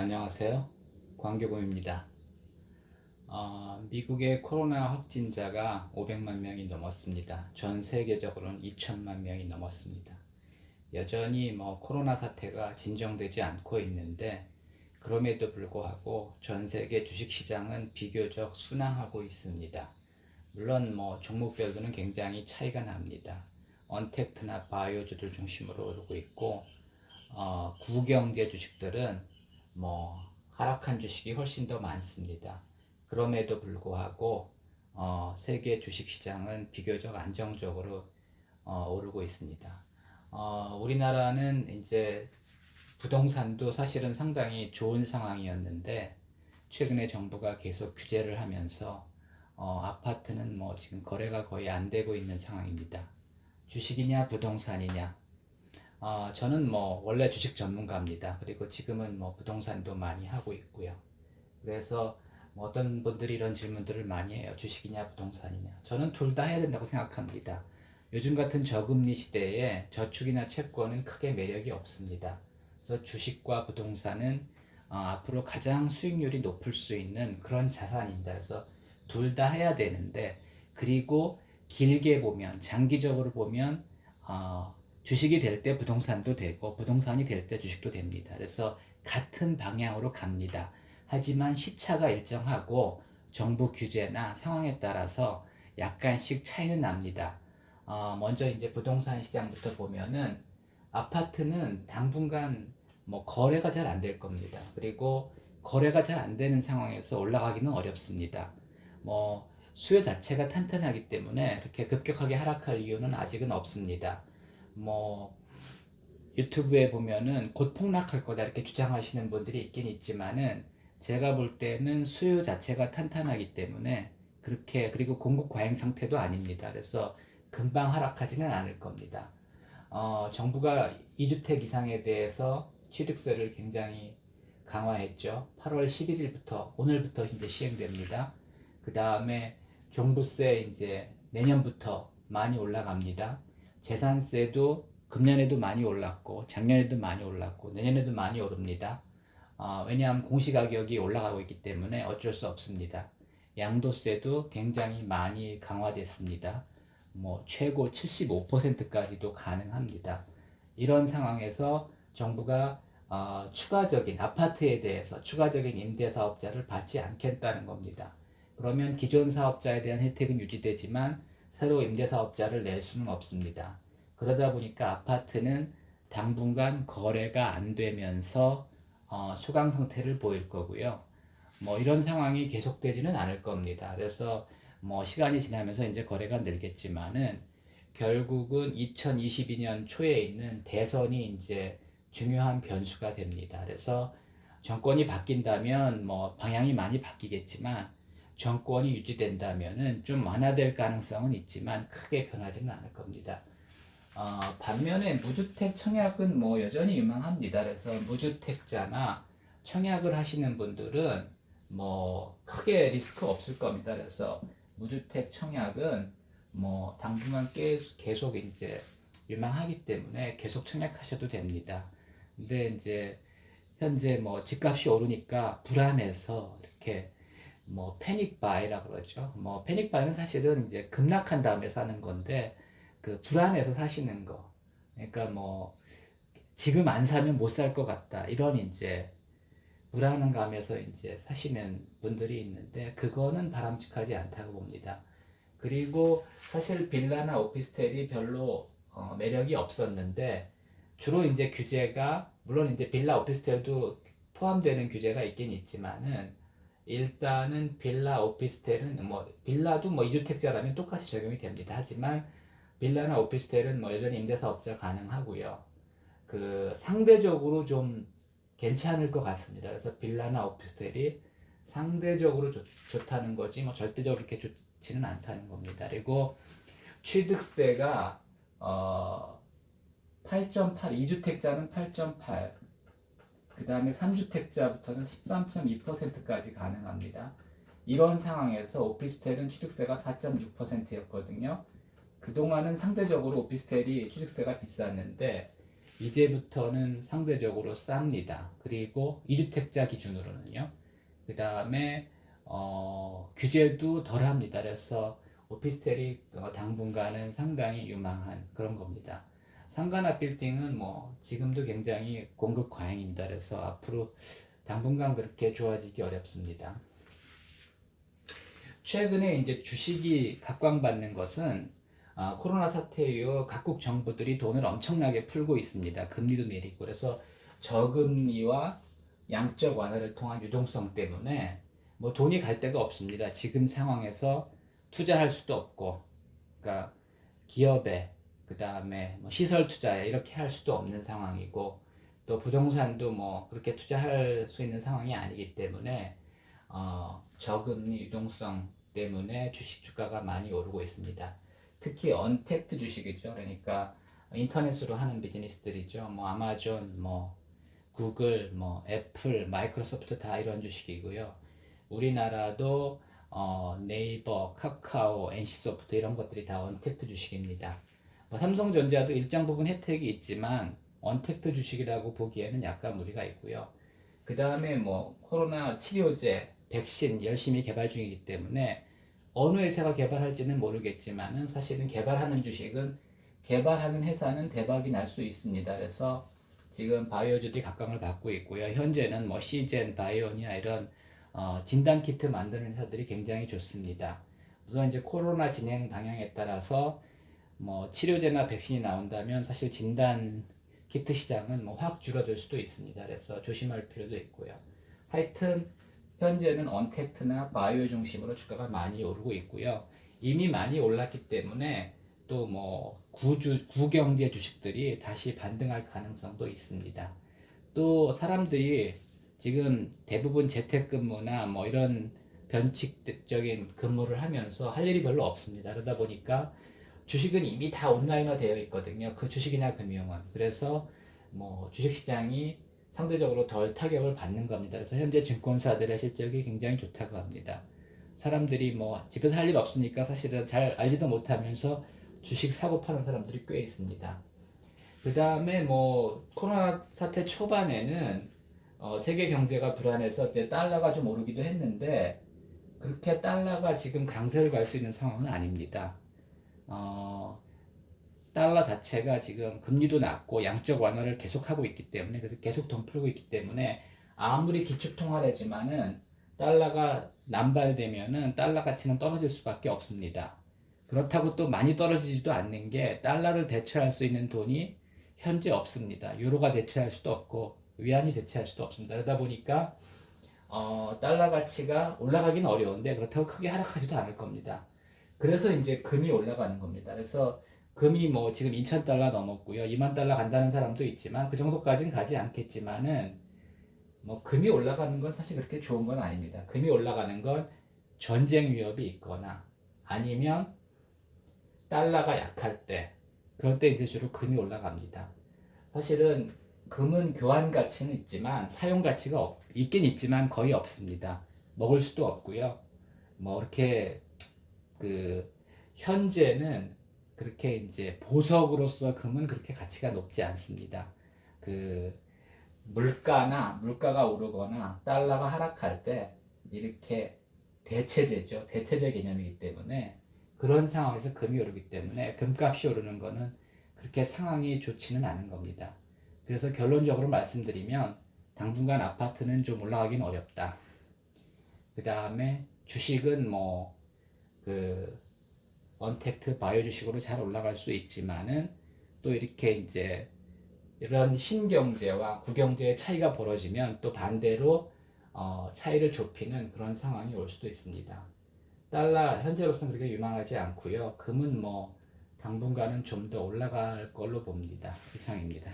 안녕하세요. 광교범입니다. 어, 미국의 코로나 확진자가 500만 명이 넘었습니다. 전 세계적으로는 2천만 명이 넘었습니다. 여전히 뭐 코로나 사태가 진정되지 않고 있는데 그럼에도 불구하고 전 세계 주식 시장은 비교적 순항하고 있습니다. 물론 뭐 종목별로는 굉장히 차이가 납니다. 언택트나 바이오주들 중심으로 오르고 있고 어, 구경제 주식들은 뭐 하락한 주식이 훨씬 더 많습니다. 그럼에도 불구하고 어, 세계 주식 시장은 비교적 안정적으로 어, 오르고 있습니다. 어, 우리나라는 이제 부동산도 사실은 상당히 좋은 상황이었는데 최근에 정부가 계속 규제를 하면서 어, 아파트는 뭐 지금 거래가 거의 안 되고 있는 상황입니다. 주식이냐 부동산이냐 어, 저는 뭐 원래 주식 전문가입니다. 그리고 지금은 뭐 부동산도 많이 하고 있고요. 그래서 뭐 어떤 분들이 이런 질문들을 많이 해요. 주식이냐 부동산이냐. 저는 둘 다 해야 된다고 생각합니다. 요즘 같은 저금리 시대에 저축이나 채권은 크게 매력이 없습니다. 그래서 주식과 부동산은 어, 앞으로 가장 수익률이 높을 수 있는 그런 자산입니다. 그래서 둘 다 해야 되는데 그리고 길게 보면 장기적으로 보면 어, 주식이 될 때 부동산도 되고 부동산이 될 때 주식도 됩니다. 그래서 같은 방향으로 갑니다. 하지만 시차가 일정하고 정부 규제나 상황에 따라서 약간씩 차이는 납니다. 어, 먼저 이제 부동산 시장부터 보면은 아파트는 당분간 뭐 거래가 잘 안 될 겁니다. 그리고 거래가 잘 안 되는 상황에서 올라가기는 어렵습니다. 뭐 수요 자체가 탄탄하기 때문에 이렇게 급격하게 하락할 이유는 아직은 없습니다. 뭐 유튜브에 보면은 곧 폭락할 거다 이렇게 주장하시는 분들이 있긴 있지만은 제가 볼 때는 수요 자체가 탄탄하기 때문에 그렇게 그리고 공급 과잉 상태도 아닙니다. 그래서 금방 하락하지는 않을 겁니다. 어, 정부가 2주택 이상에 대해서 취득세를 굉장히 강화했죠. 8월 11일부터 오늘부터 이제 시행됩니다. 그 다음에 종부세 이제 내년부터 많이 올라갑니다. 재산세도 금년에도 많이 올랐고 작년에도 많이 올랐고 내년에도 많이 오릅니다. 어, 왜냐하면 공시가격이 올라가고 있기 때문에 어쩔 수 없습니다. 양도세도 굉장히 많이 강화됐습니다. 뭐 최고 75%까지도 가능합니다. 이런 상황에서 정부가 어, 추가적인 아파트에 대해서 추가적인 임대 사업자를 받지 않겠다는 겁니다. 그러면 기존 사업자에 대한 혜택은 유지되지만 새로 임대사업자를 낼 수는 없습니다. 그러다 보니까 아파트는 당분간 거래가 안 되면서 어, 소강 상태를 보일 거고요. 뭐 이런 상황이 계속되지는 않을 겁니다. 그래서 뭐 시간이 지나면서 이제 거래가 늘겠지만은 결국은 2022년 초에 있는 대선이 이제 중요한 변수가 됩니다. 그래서 정권이 바뀐다면 뭐 방향이 많이 바뀌겠지만 정권이 유지된다면은 좀 완화될 가능성은 있지만 크게 변하지는 않을 겁니다. 어, 반면에 무주택 청약은 뭐 여전히 유망합니다. 그래서 무주택자나 청약을 하시는 분들은 뭐 크게 리스크 없을 겁니다. 그래서 무주택 청약은 뭐 당분간 계속 이제 유망하기 때문에 계속 청약하셔도 됩니다. 근데 이제 현재 뭐 집값이 오르니까 불안해서 이렇게 뭐 패닉 바이라 그러죠. 뭐 패닉 바이는 사실은 이제 급락한 다음에 사는 건데 그 불안해서 사시는 거. 그러니까 뭐 지금 안 사면 못 살 것 같다. 이런 이제 불안감에서 이제 사시는 분들이 있는데 그거는 바람직하지 않다고 봅니다. 그리고 사실 빌라나 오피스텔이 별로 어, 매력이 없었는데 주로 이제 규제가 물론 이제 빌라 오피스텔도 포함되는 규제가 있긴 있지만은 일단은 빌라 오피스텔은 뭐 빌라도 뭐 이주택자라면 똑같이 적용이 됩니다. 하지만 빌라나 오피스텔은 뭐 여전히 임대사업자 가능하고요. 그 상대적으로 좀 괜찮을 것 같습니다. 그래서 빌라나 오피스텔이 상대적으로 좋, 좋다는 거지 뭐 절대적으로 이렇게 좋지는 않다는 겁니다. 그리고 취득세가 어 8.8 2주택자는 8.8, 그 다음에 3주택자부터는 13.2%까지 가능합니다. 이런 상황에서 오피스텔은 취득세가 4.6%였거든요. 그동안은 상대적으로 오피스텔이 취득세가 비쌌는데 이제부터는 상대적으로 쌉니다. 그리고 2주택자 기준으로는요. 그 다음에 어, 규제도 덜 합니다. 그래서 오피스텔이 어, 당분간은 상당히 유망한 그런 겁니다. 상가나 빌딩은 뭐 지금도 굉장히 공급 과잉입니다. 그래서 앞으로 당분간 그렇게 좋아지기 어렵습니다. 최근에 이제 주식이 각광받는 것은 아, 코로나 사태 이후 각국 정부들이 돈을 엄청나게 풀고 있습니다. 금리도 내리고 그래서 저금리와 양적 완화를 통한 유동성 때문에 뭐 돈이 갈 데가 없습니다. 지금 상황에서 투자할 수도 없고, 그러니까 기업에 그 다음에 뭐 시설 투자에 이렇게 할 수도 없는 상황이고 또 부동산도 뭐 그렇게 투자할 수 있는 상황이 아니기 때문에 어, 저금리 유동성 때문에 주식 주가가 많이 오르고 있습니다. 특히 언택트 주식이죠. 그러니까 인터넷으로 하는 비즈니스들이죠. 뭐 아마존, 뭐 구글, 뭐 애플, 마이크로소프트 다 이런 주식이고요. 우리나라도 어, 네이버, 카카오, NC소프트 이런 것들이 다 언택트 주식입니다. 뭐 삼성전자도 일정 부분 혜택이 있지만 언택트 주식이라고 보기에는 약간 무리가 있고요. 그 다음에 뭐 코로나 치료제, 백신 열심히 개발 중이기 때문에 어느 회사가 개발할지는 모르겠지만은 사실은 개발하는 주식은 개발하는 회사는 대박이 날 수 있습니다. 그래서 지금 바이오주들이 각광을 받고 있고요. 현재는 뭐 시젠, 바이오니아 이런 어, 진단 키트 만드는 회사들이 굉장히 좋습니다. 우선 이제 코로나 진행 방향에 따라서 뭐 치료제나 백신이 나온다면 사실 진단 키트 시장은 뭐 확 줄어들 수도 있습니다. 그래서 조심할 필요도 있고요. 하여튼 현재는 언택트나 바이오 중심으로 주가가 많이 오르고 있고요. 이미 많이 올랐기 때문에 또 뭐 구주 구경제 주식들이 다시 반등할 가능성도 있습니다. 또 사람들이 지금 대부분 재택근무나 뭐 이런 변칙적인 근무를 하면서 할 일이 별로 없습니다. 그러다 보니까 주식은 이미 다 온라인화 되어 있거든요. 그 주식이나 금융은. 그래서 뭐 주식시장이 상대적으로 덜 타격을 받는 겁니다. 그래서 현재 증권사들의 실적이 굉장히 좋다고 합니다. 사람들이 뭐 집에서 할 일 없으니까 사실은 잘 알지도 못하면서 주식 사고 파는 사람들이 꽤 있습니다. 그 다음에 뭐 코로나 사태 초반에는 어 세계 경제가 불안해서 이제 달러가 좀 오르기도 했는데 그렇게 달러가 지금 강세를 갈 수 있는 상황은 아닙니다. 어, 달러 자체가 지금 금리도 낮고 양적 완화를 계속하고 있기 때문에 그래서 계속 돈 풀고 있기 때문에 아무리 기축 통화되지만은 달러가 남발되면은 달러 가치는 떨어질 수밖에 없습니다. 그렇다고 또 많이 떨어지지도 않는 게 달러를 대체할 수 있는 돈이 현재 없습니다. 유로가 대체할 수도 없고 위안이 대체할 수도 없습니다. 그러다 보니까 어, 달러 가치가 올라가기는 어려운데 그렇다고 크게 하락하지도 않을 겁니다. 그래서 이제 금이 올라가는 겁니다. 그래서 금이 뭐 지금 2천 달러 넘었고요. 2만 달러 간다는 사람도 있지만 그 정도까지는 가지 않겠지만은 뭐 금이 올라가는 건 사실 그렇게 좋은 건 아닙니다. 금이 올라가는 건 전쟁 위협이 있거나 아니면 달러가 약할 때 그럴 때 이제 주로 금이 올라갑니다. 사실은 금은 교환 가치는 있지만 사용 가치가 없, 있긴 있지만 거의 없습니다. 먹을 수도 없고요. 뭐 이렇게 그 현재는 그렇게 이제 보석으로서 금은 그렇게 가치가 높지 않습니다. 그 물가나 물가가 오르거나 달러가 하락할 때 이렇게 대체제죠. 대체제 개념이기 때문에 그런 상황에서 금이 오르기 때문에 금값이 오르는 거는 그렇게 상황이 좋지는 않은 겁니다. 그래서 결론적으로 말씀드리면 당분간 아파트는 좀 올라가긴 어렵다. 그 다음에 주식은 뭐 그 언택트 바이오 주식으로 잘 올라갈 수 있지만은 또 이렇게 이제 이런 신경제와 구경제의 차이가 벌어지면 또 반대로 어 차이를 좁히는 그런 상황이 올 수도 있습니다. 달러 현재로서는 그렇게 유망하지 않고요. 금은 뭐 당분간은 좀 더 올라갈 걸로 봅니다. 이상입니다.